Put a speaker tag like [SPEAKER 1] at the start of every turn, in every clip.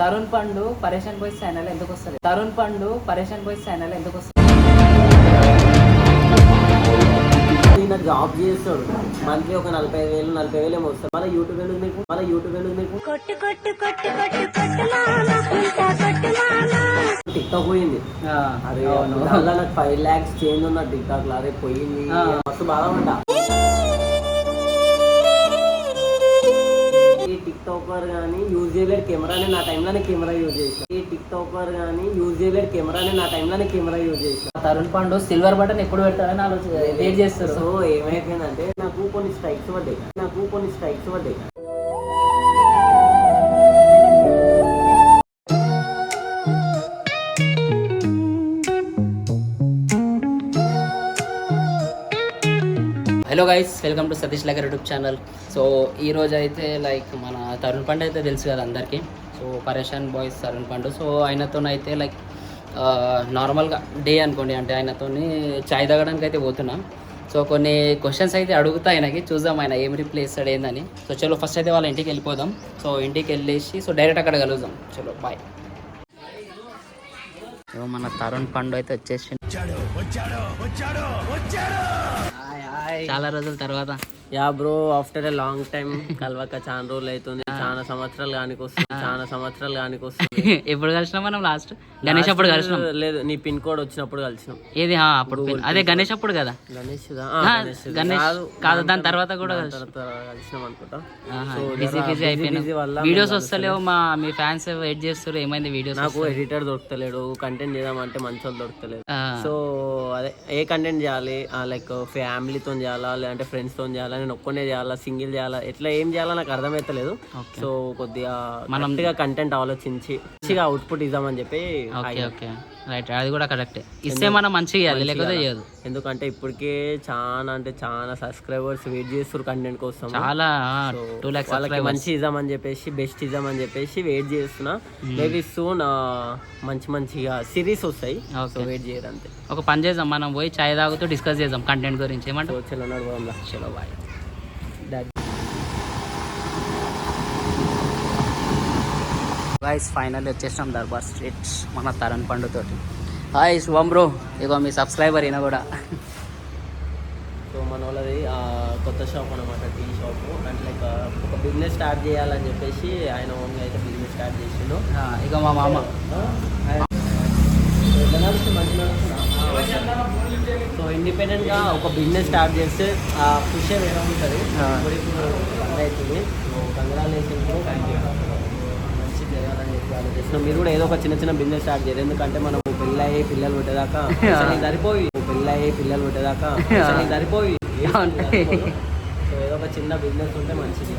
[SPEAKER 1] తరుణ్ పండు పరేషన్ boys channel ఎందుకు వస్తుంది తరుణ్ పండు పరేషన్ బాయ్స్ ఛానల్ ఎందుకు వస్తుంది
[SPEAKER 2] ఈయన జాబ్ చేస్తాడు. మంత్లీ ఒక నలభై వేలు నలభై వేలు ఏమో వస్తాయి మళ్ళీ యూట్యూబ్ ఎందుకు మీకు మళ్ళీ యూట్యూబ్ ఎందుకు మీకు
[SPEAKER 3] కొట్టు కొట్టు కొట్టు కొట్టు కొట్టు మామ ఇంకా కొట్టు మామ
[SPEAKER 2] టిక్ టాక్ పోయింది అరే అలా నాకు ఫైవ్ ల్యాక్స్ చేంజ్ ఉన్న టిక్ టాక్లో అరే పోయింది.
[SPEAKER 1] ఆ.
[SPEAKER 2] మస్తు బాగా ఉంటా. ఈ టిక్ టాకర్ కానీ యూజ్ చేయలేడు కెమెరాని నా టైంలోనే కెమెరా యూజ్ చేసిన ఈ టిక్ టాకర్ కానీ యూజ్ చేయలేడు కెమెరాని నా టైంలోనే కెమెరా యూజ్ చేసిన
[SPEAKER 1] తరుణ్ పండు సిల్వర్ బటన్ ఎప్పుడు పెడతారని ఆలోచన వెయిట్ చేస్తారు
[SPEAKER 2] సో ఏమైపోయిందంటే నాకు కొన్ని స్ట్రైక్స్ పడ్డాయి నాకు కొన్ని స్ట్రైక్స్ పడ్డాయి
[SPEAKER 1] hello guys welcome to Satish Lagar YouTube channel so ఈ రోజు అయితే లైక్ మన తరుణ్ పండు అయితే తెలుసు కదా అందరికీ. సో పరేషాన్ బాయ్స్ తరుణ్ పండు సో ఆయనతోనైతే లైక్ నార్మల్గా డే అనుకోండి. అంటే ఆయనతోని చాయ్ తాగడానికి అయితే పోతున్నా. సో కొన్ని క్వశ్చన్స్ అయితే అడుగుతా ఆయనకి. చూద్దాం ఆయన ఏం రిప్లై ఇస్తాడు ఏందని. సో చలో ఫస్ట్ అయితే వాళ్ళ ఇంటికి వెళ్ళిపోదాం. సో ఇంటికి వెళ్ళేసి సో డైరెక్ట్ అక్కడ కలుద్దాం. చలో బాయ్ సో మన తరుణ్ పండు అయితే వచ్చేసి వచ్చాడు! చాలా రోజుల తర్వాత.
[SPEAKER 2] Yeah bro after a long time కలవక చాలా రోజులు అవుతుంది. చాలా సంవత్సరాలు కానికి వస్తుంది చాలా సంవత్సరాలు కానికి వస్తుంది
[SPEAKER 1] ఎప్పుడు కలిసినాం మనం లాస్ట్? గణేష్ అప్పుడు కలిసినాం.
[SPEAKER 2] లేదు నీ పిన్ కోడ్ వచ్చినప్పుడు కలిసినాం.
[SPEAKER 1] ఏది? అప్పుడు అదే గణేష్ అప్పుడు కదా?
[SPEAKER 2] గణేష్
[SPEAKER 1] కాదు దాని తర్వాత కూడా కలిసి
[SPEAKER 2] కలిసినాం. అనుకుంటా.
[SPEAKER 1] వీడియోస్ వస్తలేవు మా మీ ఫ్యాన్స్ వెయిట్ చేస్తారు ఏమైంది వీడియోస్
[SPEAKER 2] నాకు ఎడిటర్ దొరకలేడు కంటెంట్ చేద్దామంటే మంచి వాళ్ళు దొరకలేదు సో అదే ఏ కంటెంట్ చేయాలి? లైక్ ఫ్యామిలీతో చేయాలా? లేదంటే ఫ్రెండ్స్తో చేయాలా? నేను ఒక్కనే చేయాలా సింగిల్ చేయాలా ఎట్లా ఏం చేయాలో నాకు అర్థమైతలేదు.
[SPEAKER 1] ఓకే.
[SPEAKER 2] సో కొద్దిగా మంచిగా కంటెంట్ ఆలోచించి మంచిగా అవుట్పుట్ ఇద్దామని చెప్పి
[SPEAKER 1] ఓకే ఓకే. రైట్ అది కూడా కరెక్టే ఇస్తే మనం మంచిగా లేకపోతే చేయదు.
[SPEAKER 2] ఎందుకంటే ఇప్పటికే చాలా అంటే చాలా సబ్స్క్రైబర్స్ వెయిట్ చేస్తారు కంటెంట్ కోసం.
[SPEAKER 1] చాలా టూ ల్యాక్స్
[SPEAKER 2] వాళ్ళకి మంచి ఇద్దామని చెప్పేసి బెస్ట్ ఇద్దామని చెప్పేసి వెయిట్ చేస్తున్నా. మేబీ సూన్ మంచి మంచిగా సిరీస్ వస్తాయి. సో వెయిట్ చేయరు అంతే.
[SPEAKER 1] ఒక పని చేద్దాం మనం పోయి చాయ్ తాగుతూ డిస్కస్ చేద్దాం కంటెంట్ గురించి.
[SPEAKER 2] సో
[SPEAKER 1] ఏమంటావు
[SPEAKER 2] చలో
[SPEAKER 1] చలో బాయ్ గైస్ ఫైనల్ వచ్చేసాం దర్బార్ స్ట్రీట్ మన తరణ్ పండుతోటి హాయ్ శుభం బ్రో ఇగో మీ సబ్స్క్రైబర్ ఈయన కూడా
[SPEAKER 2] సో మన వాళ్ళది కొత్త షాప్ అనమాట టీ షాప్ అంటే లైక్ ఒక బిజినెస్ స్టార్ట్ చేయాలని చెప్పేసి ఆయన ఓన్గా అయితే బిజినెస్ స్టార్ట్ చేసిండు
[SPEAKER 1] ఇగో మా మామ
[SPEAKER 2] సో ఇండిపెండెంట్గా ఒక బిజినెస్ స్టార్ట్ చేస్తే ఆ ఖుషే వేరే ఉంటుంది. ఇప్పుడు అవుతుంది మంచి జరగాలని చెప్పి ఆలోచిస్తున్నాం. మీరు కూడా ఏదో ఒక చిన్న చిన్న బిజినెస్ స్టార్ట్ చేయరు. ఎందుకంటే మనం పెళ్ళి అయ్యి పిల్లలు పెట్టేదాకా సరిపోయి. పెళ్ళి అయ్యి పిల్లలు పెట్టేదాకా సరిపోయి. సో ఏదో ఒక చిన్న బిజినెస్ ఉంటే మంచిది.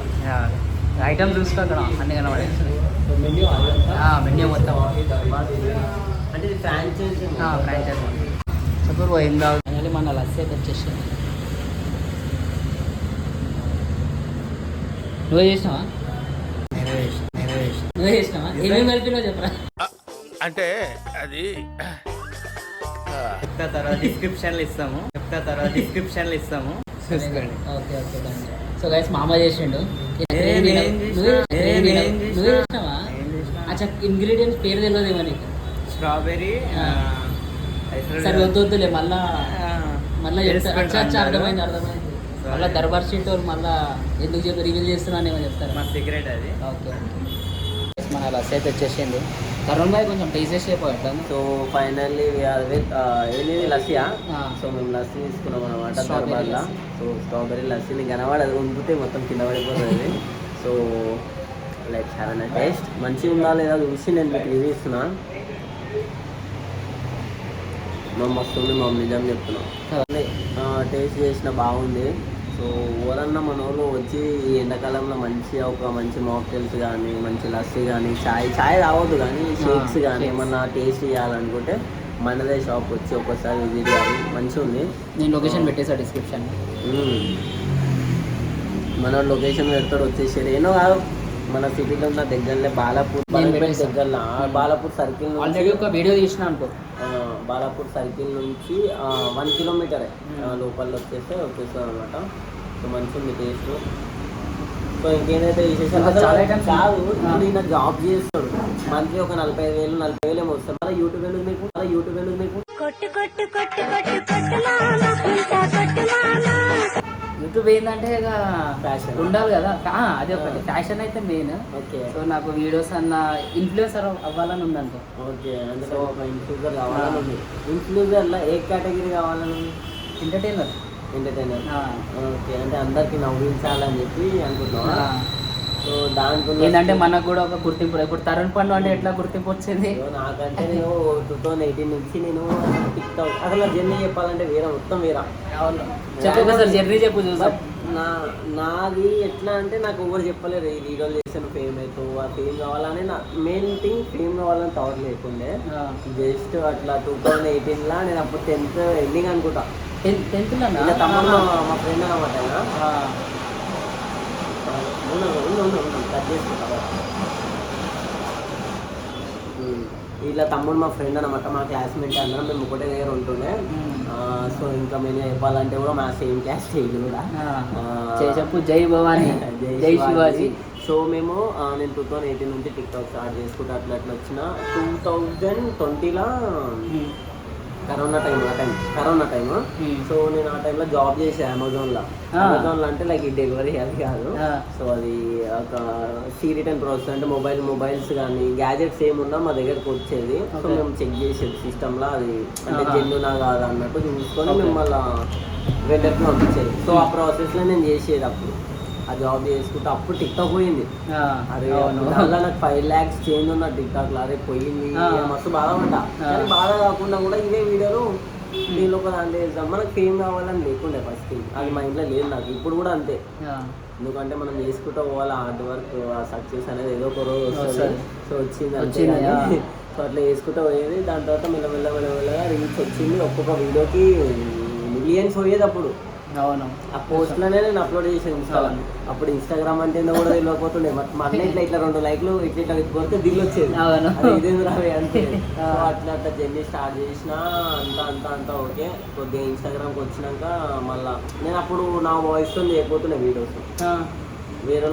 [SPEAKER 1] ఐటమ్ చూసుకో అక్కడ అన్ని కనబడే
[SPEAKER 2] మెన్యూ
[SPEAKER 1] మెన్యూ మొత్తం.
[SPEAKER 2] అంటే ఫ్రాంచైజీ
[SPEAKER 1] ఫ్రాంచైజ్ మన లస్సీ వచ్చేసింది నువ్వే చేసినావా? నువ్వే చేసినావా? ఏమేమి కలిపినావు చెప్పరా?
[SPEAKER 4] అంటే అది
[SPEAKER 5] చెప్తా తర్వాత డిస్క్రిప్షన్లు ఇస్తాము. చెప్తా తర్వాత డిస్క్రిప్షన్లు ఇస్తాము. చూసుకోండి.
[SPEAKER 1] ఓకే ఓకే సో గైస్ మామ చేసిండు? అచ్చా ఇంగ్రీడియంట్స్ పేరు తెలియదేమో నీకు.
[SPEAKER 5] స్ట్రాబెరీ
[SPEAKER 1] ఆ. సరే వద్దు వద్దులే మళ్ళా మళ్ళీ అర్థమైంది అర్థమైంది. మళ్ళీ దర్బార్ వాళ్ళు మళ్ళీ ఎందుకు చెప్పి రివీల్ చేస్తున్నానేమో చెప్తారు?
[SPEAKER 5] మా సీక్రెట్ అది.
[SPEAKER 1] ఓకే. మన లస్సీ అయితే వచ్చేసింది. తరుణ్ భాయ్ కొంచెం టేస్ట్ చేసి
[SPEAKER 2] సో ఫైనల్లీ విత్ ఏంటి లస్సీయా. సో మేము లస్సీ తీసుకున్నాం అనమాట దర్బార్లో. సో స్ట్రాబెరీ లస్సీని కనబడదు ఉంపితే మొత్తం కింద పడిపోతుంది. సో లైక్ చాలా టేస్ట్ మంచిగా ఉందా లేదా చూసి నేను మీకు రివ్యూ ఇస్తున్నా. మా మస్తు ఉంది మా నిజం చెప్తున్నాం. టేస్ట్ చేసిన బాగుంది. సో ఎవరన్నా మన వాళ్ళు వచ్చి ఈ ఎండాకాలంలో మంచిగా ఒక మంచి మాక్టైల్స్ కానీ మంచి లస్సీ కానీ చాయ్ చాయ్ తాగొద్దు కానీ షేక్స్ కానీ. ఏమన్నా టేస్ట్ చేయాలనుకుంటే మనదే షాప్ వచ్చి ఒకసారి విజిట్ చేయాలి. మంచిగా ఉంది
[SPEAKER 1] నేను లొకేషన్ పెట్టేసా డిస్క్రిప్షన్.
[SPEAKER 2] మన లొకేషన్ పెడతాడు వచ్చేసారు ఏనో కాదు. మన సిటీలో ఉన్న దగ్గరలో బాలాపూర్. దగ్గరలో. బాలాపూర్ సర్కిల్
[SPEAKER 1] ఆల్రెడీ ఒక వీడియో తీసిన అనుకో.
[SPEAKER 2] బాలాపూర్ సర్కిల్ నుంచి వన్ కిలోమీటరే. లోపల వచ్చేస్తే వచ్చేస్తుంది అనమాట సో మంచిగా ఉంది టేస్ట్. సో ఇంకేదైతే విశేషాలు? కాదు ఈయన జాబ్ చేస్తాడు. మంత్లీ ఒక నలభై ఐదు వేలు నలభై వేలు ఏమో వస్తాయి. మళ్ళీ యూట్యూబ్ ఎందుకు మీకు? మళ్ళీ యూట్యూబ్ ఎందుకు మీకు?
[SPEAKER 3] కొట్టు కొట్టు కొట్టు కొట్టు కొట్టు
[SPEAKER 1] యూట్యూబ్ ఏంటంటే ఇక
[SPEAKER 2] Fashion.
[SPEAKER 1] ఉండాలి కదా. అదే ఒకటి. ఫ్యాషన్ అయితే మెయిన్
[SPEAKER 2] ఓకే.
[SPEAKER 1] సో నాకు వీడియోస్ అన్న ఇన్ఫ్లుయెన్సర్ అవ్వాలని ఉందంటే
[SPEAKER 2] ఓకే. అందులో ఒక ఇన్ఫ్లూజర్ కావాలని ఉంది. ఇన్ఫ్లూజర్లో ఏ కేటగిరీ కావాలని ఉంది?
[SPEAKER 1] Entertainer
[SPEAKER 2] entertainer okay. అంటే అందరికి నవ్వించాలని చెప్పి అనుకుంటున్నావా? సో దాంట్లో
[SPEAKER 1] ఏంటంటే మనకు కూడా ఒక గుర్తింపు ఇప్పుడు తరుణ్ పండు అంటే ఎట్లా గుర్తింపు వచ్చింది
[SPEAKER 2] నాకంటే నేను టూ థౌసండ్ ఎయిటీన్ నుంచి నేను టిక్ టాక్ అసలు నా జర్నీ చెప్పాలంటే వేరే మొత్తం వేరే.
[SPEAKER 1] చెప్పు సార్ జర్నీ చెప్పు చూసాం.
[SPEAKER 2] నా నాది ఎట్లా అంటే నాకు ఎవరు చెప్పలేరు ఈ వీడియోలు చేసాను ఫేమ్ అవుతావు ఆ ఫేమ్ కావాలని నా మెయిన్ థింగ్ ఫేమ్ కావాలని థాట్ లేకుండే. జస్ట్ అట్లా టూ థౌసండ్ ఎయిటీన్లో నేను అప్పుడు టెన్త్ ఎండింగ్ అనుకుంటా.
[SPEAKER 1] టెన్త్
[SPEAKER 2] తమ్ముడు మా ఫ్రెండ్ అనమాట ఆయన ఉండు, ఉండు, ఉండు, ఉండు, కట్ చేసుకుంటా. ఉమ్. ఇలా తమ్ముడు మా ఫ్రెండ్ అనమాట మా క్లాస్మేట్ అందరం మేము ఒకటే దగ్గర ఉంటుండే. సో ఇంకా మేము చెప్పాలంటే కూడా మా సేమ్ క్లాస్ చేయాలి కూడా.
[SPEAKER 1] చెప్పు జై భవాని
[SPEAKER 2] జై శివాజీ. సో మేము నేను టూ థౌసండ్ ఎయిటీన్ నుంచి టిక్ టాక్ స్టార్ట్ చేసుకుంటా అట్లా అట్లా వచ్చిన. టూ థౌజండ్ ట్వంటీలో కరోనా టైం ఆ టైం కరోనా టైం సో నేను ఆ టైంలో జాబ్ చేసా అమెజాన్లో
[SPEAKER 1] ఆ.
[SPEAKER 2] అమెజాన్లో అంటే లైక్ ఈ డెలివరీ అది కాదు. సో అది ఒక సీ రిటర్న్ ప్రాసెస్ అంటే మొబైల్ మొబైల్స్ కానీ గ్యాజెట్స్ ఏమున్నా మా దగ్గరకు వచ్చేది సో. మేము చెక్ చేసేది సిస్టంలో అది అంటే. జెన్యునా కాదా అన్నట్టు చూసుకొని
[SPEAKER 1] Okay.
[SPEAKER 2] మేము మళ్ళీ వెంటనే పంపించేది సో ఆ ప్రాసెస్లో నేను చేసేది అప్పుడు ఆ జాబ్ చేసుకుంటే అప్పుడు టిక్ టాక్ పోయింది అరే
[SPEAKER 1] అవును.
[SPEAKER 2] అలా నాకు ఫైవ్ ల్యాక్స్ చేంజ్ ఉన్న టిక్ టాక్ అరే పోయింది. మస్తు బాధ ఉంటా. కానీ బాధ కాకుండా కూడా ఇవే వీడియోలు దీనిలో ఒక దాంట్లో వేద్దాం మనకు ఫేమ్ కావాలని లేకుండే ఫస్ట్ థింగ్ అది మా ఇంట్లో లేదు నాకు. ఇప్పుడు కూడా అంతే. ఎందుకంటే మనం చేసుకుంటూ పోవాలి హార్డ్ వర్క్ సక్సెస్ అనేది ఏదో ఒక రోజు వస్తుంది. సో వచ్చింది
[SPEAKER 1] వచ్చింది,
[SPEAKER 2] సో అట్లా చేసుకుంటూ పోయేది. దాని తర్వాత మెల్ల మెల్ల మెల్ల మెల్లగా రీచ్ వచ్చింది. ఒక్కొక్క వీడియోకి మిలియన్స్ పోయేది అప్పుడు.
[SPEAKER 1] అవును.
[SPEAKER 2] ఆ పోస్ట్లోనే నేను అప్లోడ్ చేసాను ఇన్స్టాలో అప్పుడు ఇన్స్టాగ్రామ్ అంటే ఏందో కూడా తెలియకపోతుండే మా అన్న ఇట్లా ఇట్లా రెండు లైక్లు ఇట్లా ఇట్లా కొడితే దిల్లు వచ్చేది.
[SPEAKER 1] అవును.
[SPEAKER 2] అరే ఇదేంది రావే అంటే. అట్లా అట్లా జర్నీ స్టార్ట్ చేసిన అంతా అంతా అంతా ఓకే. కొద్దిగా ఇన్స్టాగ్రామ్కి వచ్చినాక మళ్ళా నేను అప్పుడు నా వాయిస్తో చేయకపోతుండే వీడియోస్ వేరే.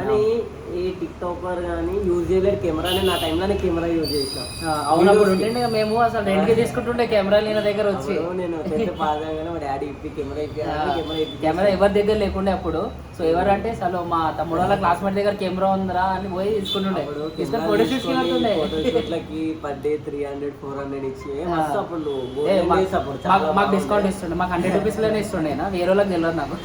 [SPEAKER 2] కానీ ఈ టిక్ టాకర్ కానీ యూజ్ చేయలేదు. కెమెరాని నా టైంలోనే కెమెరా యూజ్ చేసిన.
[SPEAKER 1] ఉంటుండే ఇక మేము అసలు రెంట్కి తీసుకుంటుండే కెమెరా లేని దగ్గర వచ్చి.
[SPEAKER 2] నేను పాస్ మా డాడీ ఇప్పి కెమెరా ఇప్పి కెమెరా ఇప్పి
[SPEAKER 1] కెమెరా ఎవరి దగ్గర లేకుండే అప్పుడు. సో ఎవరంటే అసలు మా తమ్ముడు వాళ్ళ క్లాస్మేట్ దగ్గర కెమెరా ఉందిరా అని పోయి తీసుకుంటుండే. తీసుకొని photo
[SPEAKER 2] ఫోటోషూట్లకి per day three hundred four hundred ఇచ్చి అప్పుడు
[SPEAKER 1] మాకు డిస్కౌంట్. ఇస్తుండే మాకు హండ్రెడ్ రూపీస్లోనే ఇస్తుండే నా వేరే వాళ్ళకి తెలియదు నాకు.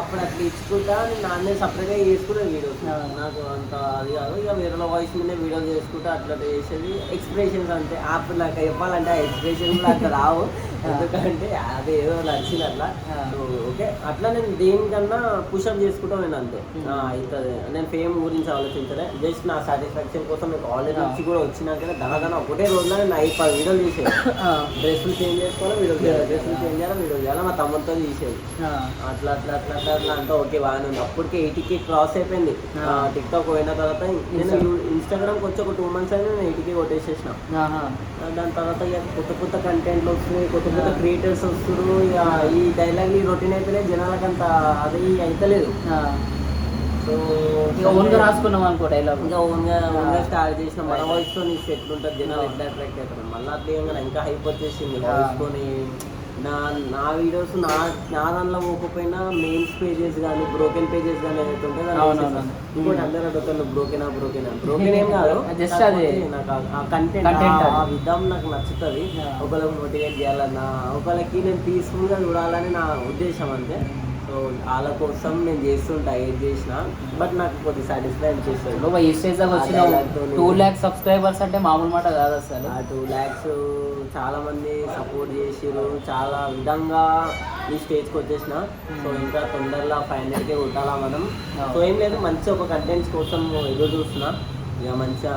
[SPEAKER 2] అప్పుడు అట్లా ఇచ్చుకుంటా నేను నాన్నే సపరేట్గా చేసుకునే వీడియోస్. నాకు అంత అది కాదు ఇక వేరే వాయిస్ మీద వీడియోస్ చేసుకుంటా అట్లా చేసేది. ఎక్స్ప్రెషన్స్ అంటే అప్పుడు నాకు చెప్పాలంటే ఆ ఎక్స్ప్రెషన్స్ కూడా అట్లా రావు. ఎందుకంటే అది ఏదో నచ్చింది అట్లా. ఓకే అట్లా నేను దేనికన్నా పుషప్ చేసుకుంటా నేను అంతే. అవుతుంది నేను ఫేమ్ గురించి ఆలోచించలే. జస్ట్ నా సాటిస్ఫాక్షన్ కోసం ఆల్రెడీ
[SPEAKER 1] ఆ.
[SPEAKER 2] నుంచి కూడా వచ్చినాక దనదన ఒకటే రోజులో నేను ఐదు పది వీడియోలు చేసేది
[SPEAKER 1] ఆ,
[SPEAKER 2] డ్రెస్సులు చేంజ్ చేసుకోవాలి వీడియోలు చేయాలి డ్రెస్సులు చేంజ్ చేయాలి వీడియోలు చేయాలి మా తమ్ముడితో తీసేది. అట్లా అట్లా అట్లా అట్లా అట్లా అంతా ఓకే బాగానే ఉంది. అప్పటికే ఎయిటీకి క్రాస్ అయిపోయింది. టిక్ టాక్ పోయిన తర్వాత నేను ఇన్స్టాగ్రామ్కి వచ్చి ఒక టూ మంత్స్ అయినా నేను ఎయిటీకి కొట్టేసేసిన. దాని తర్వాత ఇక కొత్త కొత్త కంటెంట్లు వస్తున్నాయి కొత్త కొత్త క్రియేటర్స్ వస్తున్నారు ఇక ఈ డైలాగ్ ఈ రొటీన్ అయితేనే జనాలకు అంత అది అయితలేదు. సో
[SPEAKER 1] ఇక ఓన్గా రాసుకున్నాం అనుకో డైలాగ్
[SPEAKER 2] ఇంకా ఓన్గా ఓన్గా స్టార్ట్ చేసిన మన వాయిస్తో నీకు ఎట్లుంటుంది జనాలు ఎట్లా అట్రాక్ట్ అవుతారు. మళ్ళీ అట్లా ఏం ఇంకా హైప్ వచ్చేసింది. వాయిస్తోని నా నా వీడియోస్ నా నా దాంట్లో పోకపోయినా మెయిన్స్ పేజెస్ కానీ బ్రోకెన్ పేజెస్ కానీ ఏదైతే ఉంటే దాన్ని
[SPEAKER 1] అవును,
[SPEAKER 2] వేసేస్తా.
[SPEAKER 1] అవును.
[SPEAKER 2] ఇంకోటి అందరూ అడుగుతారు బ్రోకెనా బ్రోకెనా బ్రోకెన్ ఏం కాదు
[SPEAKER 1] అది.
[SPEAKER 2] కాకపోతే నాకు ఆ- కంటెంట్ ఆ. విధం నాకు నచ్చుతుంది. ఒకరికి మోటివేట్ చేయాలన్నా ఒకరికి నేను పీస్ఫుల్గా చూడాలని నా ఉద్దేశం అంతే సో వాళ్ళ కోసం నేను చేస్తుంటా ఏది చేసినా. బట్ నాకు కొద్ది సాటిస్ఫై అనిపిస్తుంది.
[SPEAKER 1] నువ్వు ఈ స్టేజ్ దాకా. టూ ల్యాక్స్ సబ్స్క్రైబర్స్ అంటే మామూలు మాట కాదు అసలు.
[SPEAKER 2] ఆ టూ ల్యాక్స్ చాలా మంది సపోర్ట్ చేసిరు చాలా విధంగా ఈ స్టేజ్కి వచ్చేసిన. సో ఇంకా తొందరలో ఫైవ్ హండ్రెడ్కే కొట్టాలా మనం. సో ఏం లేదు మంచి ఒక కంటెంట్స్ కోసం ఎదురు చూస్తున్నా. ఇక మంచిగా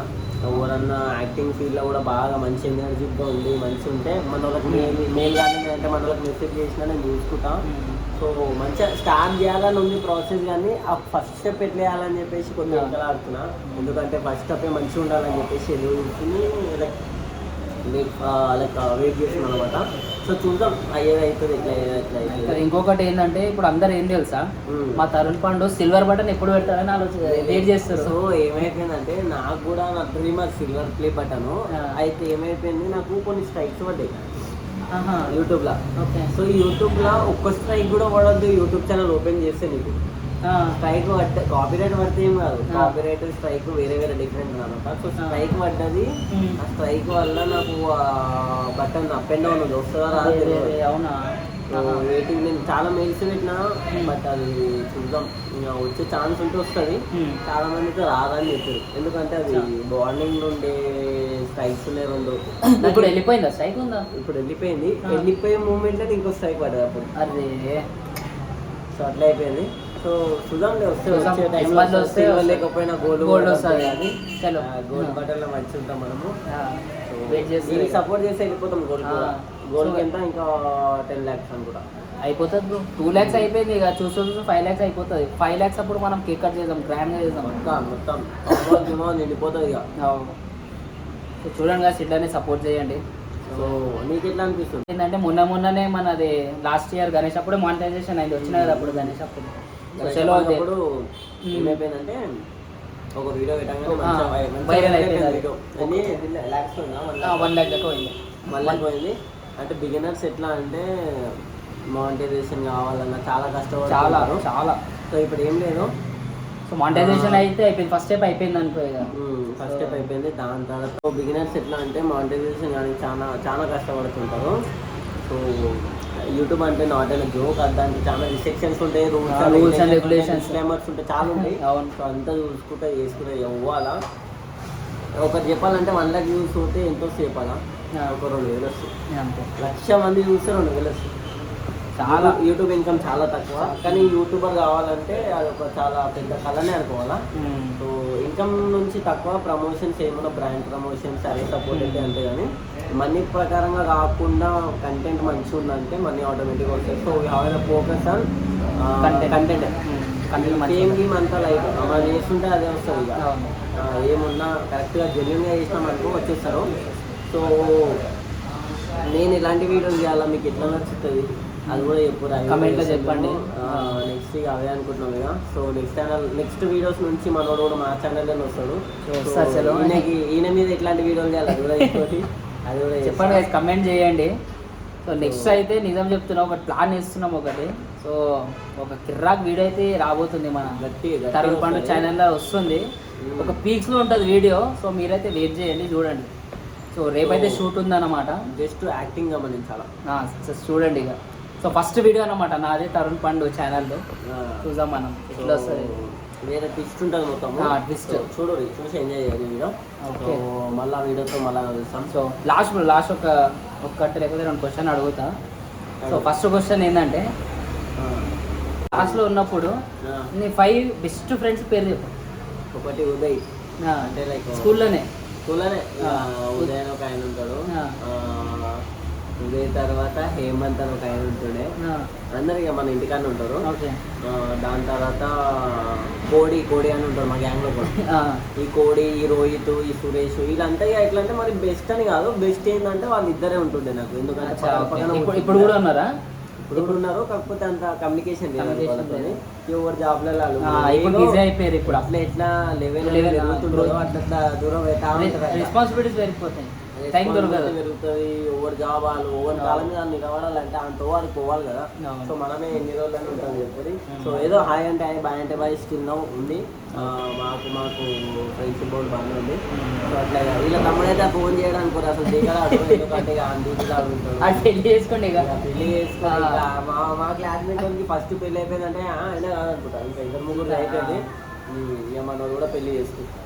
[SPEAKER 2] ఎవరన్నా యాక్టింగ్ ఫీల్డ్లో కూడా బాగా మంచి ఎనర్జీగా ఉంది మంచి ఉంటే మన వాళ్ళకి మెయిల్ మెయిల్ కానీ అంటే మన వాళ్ళకి మెసేజ్ చేసినా నేను చూసుకుంటా. సో మంచిగా స్టార్ట్ చేయాలని ఉంది ప్రాసెస్ కానీ ఆ ఫస్ట్ స్టెప్ ఎట్లా వేయాలని చెప్పేసి కొంచెం వెనకాల ఆడుతున్నా. ఎందుకంటే ఫస్ట్ స్టెప్ మంచిగా ఉండాలని చెప్పేసి ఎదురు చూసుకుని లైక్ లైక్ వెయిట్ చేస్తున్నాను అనమాట సో చూద్దాం అయ్యేది అవుతుంది ఎట్లా అయ్యేది ఎట్లా
[SPEAKER 1] ఇక్కడ
[SPEAKER 2] అవుతుంది
[SPEAKER 1] ఇంకొకటి ఏంటంటే ఇప్పుడు అందరు ఏం తెలుసా. మా తరుణ్ పండు సిల్వర్ బటన్ ఎప్పుడు పెడతారని ఆలోచన వెయిట్ చేస్తారు
[SPEAKER 2] సో ఏమైపోయిందంటే నాకు కూడా నా డ్రీమ్ సిల్వర్ ప్లే బటన్. అయితే ఏమైపోయింది నాకు కొన్ని స్ట్రైక్స్ పడ్డాయి.
[SPEAKER 1] ఆహా.
[SPEAKER 2] యూట్యూబ్లో
[SPEAKER 1] ఓకే
[SPEAKER 2] సో యూట్యూబ్లో ఒక్క స్ట్రైక్ కూడా పడద్దు యూట్యూబ్ ఛానల్ ఓపెన్ చేస్తే నీకు. స్ట్రైక్ పడ్డ కాపీరైట్ పడితే ఏం కాదు. కాపీరైట్ స్ట్రైక్ వేరే వేరే డిఫరెంట్ అనమాట సో. స్ట్రైక్ పడ్డది. ఆ స్ట్రైక్ వల్ల నాకు బటన్ అప్ అండ్ డౌన్ వస్తుందా
[SPEAKER 1] అవునా
[SPEAKER 2] వెయిటింగ్ నేను చాలా మెయిల్స్ పెట్టినా బట్ అది చూద్దాం. ఇంకా వచ్చే ఛాన్స్ ఉంటే వస్తుంది. చాలా మందికి రాదని చెప్పారు. ఎందుకంటే అది బాండింగ్ నుండే స్ట్రైక్స్ ఉన్నాయి రెండు.
[SPEAKER 1] ఇప్పుడు వెళ్ళిపోయిందా? స్ట్రైక్ ఉందా?
[SPEAKER 2] ఇప్పుడు వెళ్ళిపోయింది. వెళ్ళిపోయే మూమెంట్ ఇంకో స్ట్రైక్ పడ్డది అప్పుడు.
[SPEAKER 1] అరే.
[SPEAKER 2] సో అట్లా అయిపోయింది. సో చూద్దాం వస్తే
[SPEAKER 1] వస్తే.
[SPEAKER 2] లేకపోయినా గోల్డ్
[SPEAKER 1] Gold వస్తుంది. చలో.
[SPEAKER 2] గోల్డ్ మంచి ఉంటాం మనము.
[SPEAKER 1] వెయిట్
[SPEAKER 2] సపోర్ట్ చేసి వెళ్ళిపోతాం గోల్డ్. గోల్డ్ ఎంత ఇంకా టెన్ ల్యాక్స్ అనుకుంటా
[SPEAKER 1] అయిపోతుంది బ్రో టూ ల్యాక్స్ అయిపోయింది ఇక. చూస్తూ చూస్తూ ఫైవ్ ల్యాక్స్ అయిపోతుంది. ఫైవ్ ల్యాక్స్ అప్పుడు మనం కేక్ కట్ చేద్దాం గ్రాండ్గా చేద్దాం.
[SPEAKER 2] మొత్తం మొత్తం. నిండిపోతుంది ఇక.
[SPEAKER 1] సో చూడండి కదా సిడ్డాని సపోర్ట్ చేయండి.
[SPEAKER 2] సో నీకు ఎట్లా అనిపిస్తుంది?
[SPEAKER 1] ఏంటంటే మొన్న మొన్ననే మనది లాస్ట్ ఇయర్ గణేష్ అప్పుడే మానిటైజేషన్ అయింది. వచ్చిన కదా అప్పుడు గణేష్ అప్పుడు. సో చలో అదే.
[SPEAKER 2] అప్పుడు
[SPEAKER 1] మ్మ్.
[SPEAKER 2] ఏమైపోయిందంటే ఒక వీడియో పెట్టగానే
[SPEAKER 1] ఆ,
[SPEAKER 2] మంచిగా వై- మంచిగా
[SPEAKER 1] viral అయిపోయింది అది.
[SPEAKER 2] వీడియో. ఎన్ని lakhs ఉందా? One
[SPEAKER 1] ఆ,
[SPEAKER 2] lakh.
[SPEAKER 1] వన్ ల్యాక్ దాకా పోయింది
[SPEAKER 2] మళ్ళీ పోయింది అంటే బిగినర్స్ ఎట్లా అంటే మానిటైజేషన్ కావాలన్నా చాలా
[SPEAKER 1] చాలా
[SPEAKER 2] కష్టపడుతున్నారు
[SPEAKER 1] చాలా
[SPEAKER 2] సో ఇప్పుడు ఏం లేదు
[SPEAKER 1] సో మానిటైజేషన్ అయితే అయిపోయింది ఫస్ట్ స్టెప్ అయిపోయింది అనుకో ఇక
[SPEAKER 2] ఫస్ట్ స్టెప్ అయిపోయింది దాని తర్వాత బిగినర్స్ ఎట్లా అంటే మానిటైజేషన్ కానీ చాలా చాలా కష్టపడుతుంటారు సో యూట్యూబ్ అంటే నాట్ అయిన జోక్ దానికి చాలా రిస్ట్రిక్షన్స్ ఉంటాయి
[SPEAKER 1] rules and regulations.
[SPEAKER 2] డిస్క్లైమర్స్ ఉంటాయి చాలా ఉంటాయి.
[SPEAKER 1] అవును.
[SPEAKER 2] సో అంతా చూసుకుంటే చేసుకుంటే ఇవ్వాలా ఒకటి చెప్పాలంటే వన్ లాక్ వ్యూస్ ఉంటే ఎంతో సేపు అలా?
[SPEAKER 1] ఆ.
[SPEAKER 2] ఒక రెండు వేలు వస్తుంది. లక్ష మంది చూస్తే రెండు వేలు వస్తుంది.
[SPEAKER 1] చాలా.
[SPEAKER 2] యూట్యూబ్ ఇన్కమ్ చాలా తక్కువ. కానీ యూట్యూబర్ కావాలంటే అది ఒక చాలా పెద్ద కళనే అనుకోవాలా. సో ఇన్కమ్ నుంచి తక్కువ ప్రమోషన్స్ ఏమైనా బ్రాండ్ ప్రమోషన్స్ అవి సపోర్ట్ అయితే అంతే కానీ మనీ ప్రకారంగా కాకుండా కంటెంట్ మంచిగా ఉందంటే మనీ ఆటోమేటిక్గా వస్తుంది. So have focus on. Content.
[SPEAKER 1] Content ఉంది.
[SPEAKER 2] గేమ్ అంతా లైక్ మనం చేస్తుంటే అదే వస్తుంది ఇక. ఏమున్నా కరెక్ట్గా జెన్యున్గా చేసినాం అనుకో వచ్చేస్తారు. సో నేను ఇలాంటి వీడియోలు చేయాలా? మీకు ఎట్లా నచ్చుతుంది? అది కూడా చెప్పు
[SPEAKER 1] Comment లో చెప్పండి.
[SPEAKER 2] నెక్స్ట్ ఇక అవే అనుకుంటున్నాం ఇక. So next channel next videos నుంచి మనోడు కూడా మా ఛానల్లో వస్తాడు. ఈయనకి ఈయన మీద ఎట్లాంటి వీడియోలు చేయాలి? అది కూడా అది కూడా
[SPEAKER 1] చెప్పండి
[SPEAKER 2] చేస్తా.
[SPEAKER 1] కమెంట్ చేయండి. సో నెక్స్ట్ అయితే నిజం చెప్తున్నా ఒక ప్లాన్ ఇస్తున్నాం ఒకటి. సో ఒక కిర్రాక్ వీడియో అయితే రాబోతుంది మన తరుణ్ పండు. ఛానల్లో వస్తుంది.
[SPEAKER 2] Mm.
[SPEAKER 1] ఒక పీక్స్లో ఉంటుంది వీడియో. సో మీరైతే వెయిట్ చేయండి చూడండి. సో రేపైతే షూట్ ఉందన్నమాట.
[SPEAKER 2] జస్ట్ యాక్టింగ్ గమనించాలా
[SPEAKER 1] చూడండి ఇక. సో ఫస్ట్ వీడియో అన్నమాట. నాది తరుణ్ పండు ఛానల్లో
[SPEAKER 2] ఆ,
[SPEAKER 1] చూద్దాం మనం. ఎట్లా వస్తుంది?
[SPEAKER 2] వేరే ట్విస్ట్ ఉంటుంది మొత్తం. చూడు చూసి ఎంజాయ్ చేయాలి వీడియో. సో. మళ్ళీ వీడియోతో మళ్ళీ కలుస్తాం.
[SPEAKER 1] సో లాస్ట్ లాస్ట్ ఒక ఒక్కటి లేకపోతే రెండు క్వశ్చన్ అడుగుతా. సో ఫస్ట్ క్వశ్చన్ ఏంటంటే క్లాస్లో ఉన్నప్పుడు నీ ఫైవ్ బెస్ట్ ఫ్రెండ్స్ పేరు చెప్పు.
[SPEAKER 2] ఒకటి ఉదయ్. అంటే లైక్
[SPEAKER 1] స్కూల్లోనే.
[SPEAKER 2] స్కూల్లోనే. ఉదయ్ అని ఒక ఆయన ఉంటాడు. ఉదయ్ తర్వాత హేమంత్ అని ఒక ఆయన ఉంటుండే. అందరు ఇక మన ఇంటికానే ఉంటారు. దాని తర్వాత కోడి కోడి అని ఉంటారు మా గ్యాంగ్లో కూడా.
[SPEAKER 1] ఆ,
[SPEAKER 2] ఈ కోడి ఈ రోహిత్ ఈ సురేష్ వీళ్ళంతా ఎట్లా అంటే మరి బెస్ట్ అని కాదు. బెస్ట్ ఏంటంటే వాళ్ళు ఇద్దరే ఉంటుండే నాకు. ఎందుకంటే పక్కన
[SPEAKER 1] ఇప్పుడు కూడా ఉన్నారా?
[SPEAKER 2] ఇప్పుడు కూడా ఉన్నారు. కాకపోతే అంత కమ్యూనికేషన్. ఎవరు
[SPEAKER 1] బిజీ అయిపోయారు ఇప్పుడు.
[SPEAKER 2] అట్లా ఎట్లా లెవెల్
[SPEAKER 1] growth.
[SPEAKER 2] అట్లా దూరం.
[SPEAKER 1] రెస్పాన్సిబిలిటీస్ పెరిగిపోతాయి టైం దొరకదు.
[SPEAKER 2] పెరుగుతుంది ఓవర్ జాబ్ వాళ్ళు ఓవర్
[SPEAKER 1] అవును.
[SPEAKER 2] కాలం మీద నిలబడాలంటే అంత వారు పోవాలి కదా. సో మనమే ఎన్ని రోజులని ఉంటుంది చెప్పి సో ఏదో హాయ్ అంటే హాయ్ బాయ్ అంటే బాయ్ స్టిల్ నౌ ఉంది. మాకు మాకు ఫ్రెండ్షిప్ బోర్డు బాగానే ఉంది. సో అట్లా వీళ్ళ తమ్ముడైతే ఫోన్ చేయడానికి కూడా అసలు ఎందుకంటే డ్యూటీలో ఉంటాడు.
[SPEAKER 1] పెళ్ళి చేసుకోండి ఇక. పెళ్ళి.
[SPEAKER 2] ఇక మా మా క్లాస్మేట్ ఫస్ట్ పెళ్ళి అయిపోయిందంటే అయినా కాదనుకుంటా. ఇంకా ఇద్దరు ముగ్గురు అయిపోయింది. మనోడు కూడా పెళ్ళి చేసుకుంటాం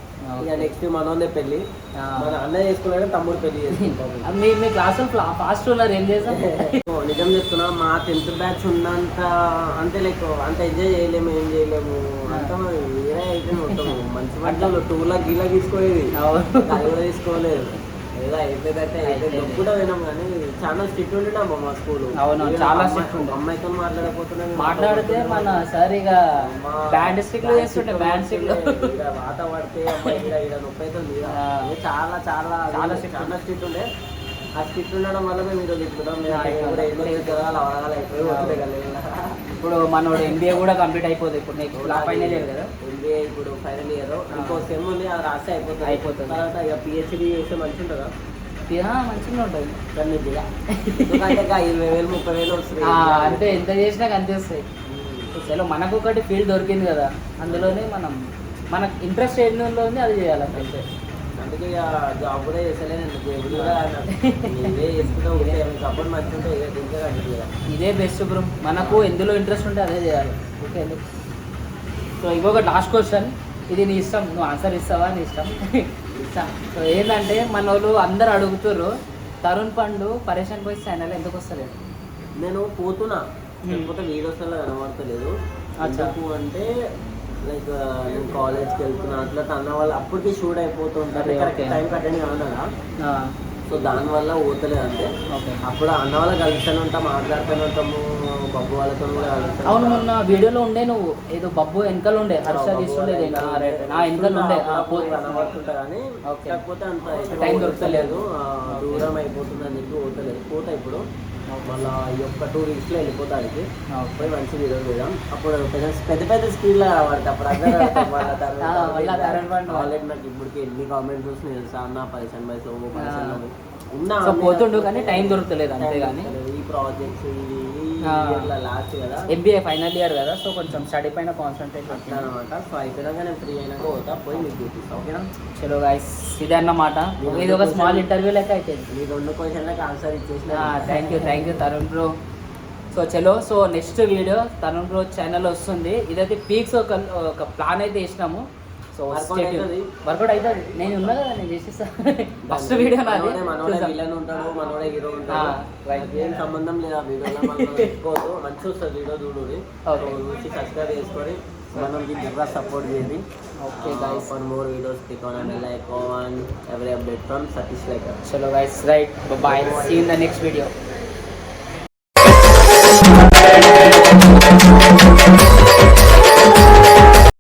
[SPEAKER 2] ఇక నెక్స్ట్ మనోడే
[SPEAKER 1] పెళ్ళి.
[SPEAKER 2] మన అన్న చేసుకున్నాడు తమ్ముడు పెళ్ళి చేసుకుంటాం
[SPEAKER 1] మీ మీ క్లాస్ ఫాస్ట్ ఉన్నారు ఏం చేసాం?
[SPEAKER 2] నిజం చెప్తున్నా మా టెన్త్ బ్యాచ్ ఉన్నంత అంటే లైక్ అంత ఎంజాయ్ చేయలేము ఏం చేయలేము. అంతా వేరే అయితే మొత్తం. మంచి పట్ల టూర్లా గీలా తీసుకోలేదు.
[SPEAKER 1] అవును.
[SPEAKER 2] అది కూడా తీసుకోలేదు. ఏదో అయిపోయిందంటే అయితే కూడా వినాం కానీ చాలా స్ట్రిక్ట్ మా స్కూల్.
[SPEAKER 1] అవును, చాలా ఉండే.
[SPEAKER 2] అమ్మాయితో మాట్లాడకపోతున్నా
[SPEAKER 1] మాట్లాడితే మన సార్ ఇక బ్యాండ్ స్టిక్లో చేస్తుంటే బ్యాండ్ స్టిక్లో
[SPEAKER 2] వాత పడితే అమ్మాయి నొప్పి అవుతుంది చాలా చాలా
[SPEAKER 1] చాలా
[SPEAKER 2] స్ట్రిక్ట్ ఉండే. ఆ స్కిట్ ఉండడం వల్ల మేము ఈరోజు చెప్తున్నాం మేము కూడా అయిపోయి వదిలేయగలం.
[SPEAKER 1] ఇప్పుడు మనోడు ఎంబీఏ కూడా కంప్లీట్ అయిపోతుంది ఇప్పుడు లా ఫైనల్ ఇయర్ కదా?
[SPEAKER 2] ఎంబీఏ ఇప్పుడు ఫైనల్ ఇయర్ ఇంకో సెమ్ ఉంది అది రాస్తే అయిపోతుంది.
[SPEAKER 1] అయిపోతుంది.
[SPEAKER 2] తర్వాత ఇక పిహెచ్డి చేస్తే మంచి ఉంటుందా.
[SPEAKER 1] మంచిగా ఉంటుంది
[SPEAKER 2] ఇరవై వేలు ముప్పై వేలు వస్తుంది
[SPEAKER 1] అంటే ఎంత చేసినా వస్తాయి చలో మనకు ఒకటి ఫీల్డ్ దొరికింది కదా అందులోనే మనం మనకు ఇంట్రెస్ట్ ఏందో అది చేయాలి అంతే.
[SPEAKER 2] అందుకే ఇక జాబ్ కూడా కూడా ఇదే
[SPEAKER 1] బెస్ట్ బ్రో మనకు ఎందులో ఇంట్రెస్ట్ ఉంటే అదే చేయాలి. ఓకే సో ఇంకొక లాస్ట్ క్వశ్చన్ ఇది నీ ఇష్టం. నువ్వు ఆన్సర్ ఇస్తావా? నీ ఇష్టం. ఇస్తా. సో ఏంటంటే మన వాళ్ళు అందరు అడుగుతారు తరుణ్ పండు పరేషన్ బాయ్స్ ఛానల్ ఎందుకు వస్తలేదు?
[SPEAKER 2] నేను పోతున్నా. లేకపోతే వీడియోస్లో కనబడతలేదు. అంటే లైక్ నేను కాలేజ్కి వెళ్తున్నా అట్లా అన్న వాళ్ళు అప్పటికి షూట్ అయిపోతుంటారు
[SPEAKER 1] అదే,
[SPEAKER 2] కరెక్ట్
[SPEAKER 1] okay.
[SPEAKER 2] టైం అటెండ్ కావాలన్నా
[SPEAKER 1] ఆ,
[SPEAKER 2] సో దానివల్ల పోతలేదు అంటే అప్పుడు అన్న వాళ్ళు కలుస్తూనే ఉంటాం మాట్లాడుతూనే ఉంటాము బబ్బు వాళ్ళతో కూడా
[SPEAKER 1] అవును మొన్న వీడియోలో ఉండే నువ్వు. ఏదో బబ్బు వెనకాల ఉండే హర్ష తీసుకుండేది వెనకాల ఉండే.
[SPEAKER 2] కనబడుతుంటా కానీ. కాకపోతే అంత
[SPEAKER 1] టైం దొరకలేదు.
[SPEAKER 2] దూరం అయిపోతుంది అని చెప్పి పోతలేదు. పోతా ఇప్పుడు. మళ్ళీ ఈ ఒక్క టూ వీక్స్లో వెళ్ళిపోతానికి. పోయి మంచి వీడియో చేద్దాం అప్పుడు పెద్ద పెద్ద పెద్ద స్క్రీన్లో పడతా అప్పుడు అందరూ అడుగుతారు, వాళ్ళ తరుణ్
[SPEAKER 1] ఆ, వాళ్ళ తరుణ్ పండు.
[SPEAKER 2] ఆల్రెడీ నాకు ఇప్పటికి ఎన్ని కామెంట్స్ వస్తున్నాయి తెలుసా అన్న పైసన్ పైసన్
[SPEAKER 1] ఆ.
[SPEAKER 2] ఉన్నా
[SPEAKER 1] పోతుండు కానీ టైం దొరకలేదు అంతే కానీ.
[SPEAKER 2] ఈ ప్రాజెక్ట్స్
[SPEAKER 1] ఆ.
[SPEAKER 2] లాస్ట్ కదా.
[SPEAKER 1] ఎంబీఏ ఫైనల్ ఇయర్ కదా సో కొంచెం స్టడీ పైన కాన్సన్ట్రేట్
[SPEAKER 2] అట్లా అనమాట సో అయిపోయాక నేను ఫ్రీ అయినాక పోతా పోయి మీకు చూపిస్తాను ఓకేనా?
[SPEAKER 1] చలో గాయస్ ఇదే అన్నమాట. ఇది ఒక స్మాల్ ఇంటర్వ్యూ లెక్క అయిపోయింది.
[SPEAKER 2] మీ రెండు క్వశ్చన్లకు ఆన్సర్ ఇచ్చేసిన.
[SPEAKER 1] Thank you thank you Tarun bro so చలో so next video Tarun bro channel వస్తుంది. ఇదైతే పీక్స్ ఒక ఒక ప్లాన్ అయితే వేసినాము సో. వర్కౌట్ అవుతుంది నేను ఉన్నా కదా నేను చేసేస్తా. ఫస్ట్ వీడియో నాది
[SPEAKER 2] మనోడే మనోడే
[SPEAKER 1] చూద్దాం.
[SPEAKER 2] విలన్ ఉంటాడు మనోడే హీరో ఉంటాడు. ఏం సంబంధం లేదు ఆ వీడియోలో చెప్పుకోవద్దు మంచి వస్తుంది వీడియో చూడు.
[SPEAKER 1] Okay.
[SPEAKER 2] చూసి సబ్స్క్రైబ్ చేసుకొని మనం సపోర్ట్ చేయండి.
[SPEAKER 1] Guys.
[SPEAKER 2] For more videos click on and like on every update from Satish liker
[SPEAKER 1] చలో guys right bye see in the next video